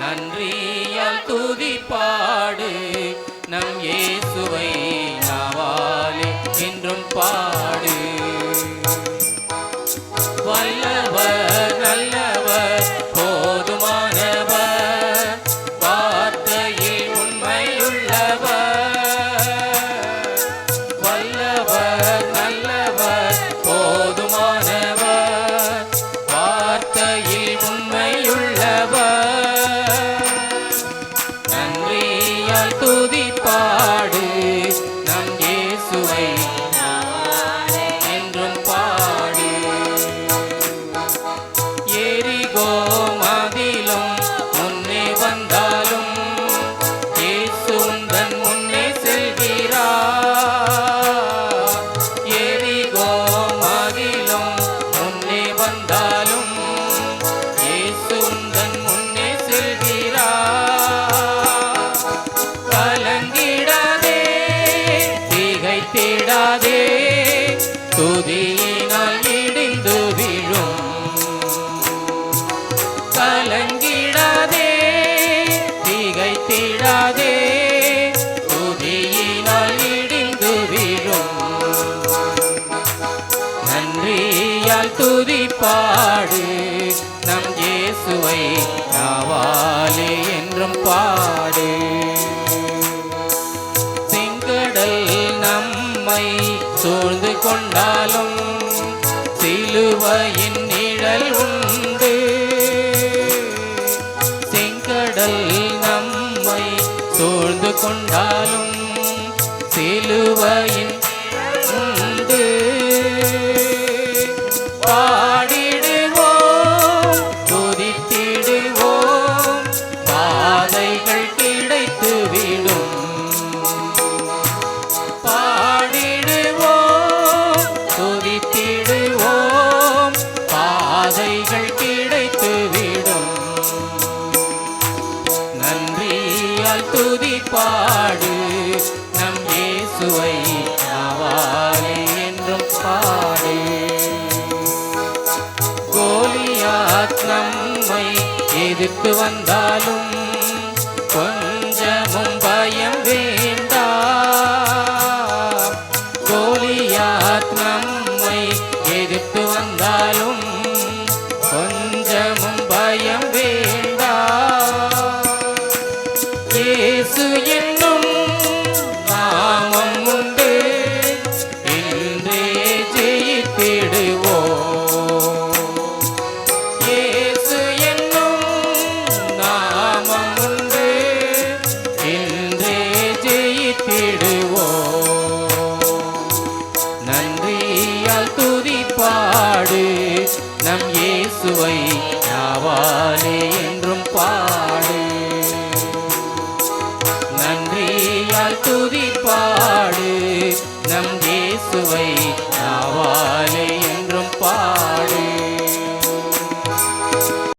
நன்றியால் பாடு நம் இயேசுவை துதிப்பாடு. துதியால் துதிப்பாடு. நம் இயேசுவை நாவாலே என்றும் பாடு. செங்கடல் நம்மை சூழ்ந்து கொண்டாலும் சிலுவையின் நிழல் உண்டு. செங்கடல் நம்மை சூழ்ந்து கொண்டாலும் சிலுவையின் துதியால் துதி பாடு நம் இயேசுவை நாவாலே என்றும் பாடு. கோலியாத் நம்மை எதிர்த்து வந்தாலும் பொன் இயேசுவை நாவாலே என்றும் பாடு. நன்றியால் துதி பாடு. நம் இயேசுவை நாவாலே என்றும் பாடு.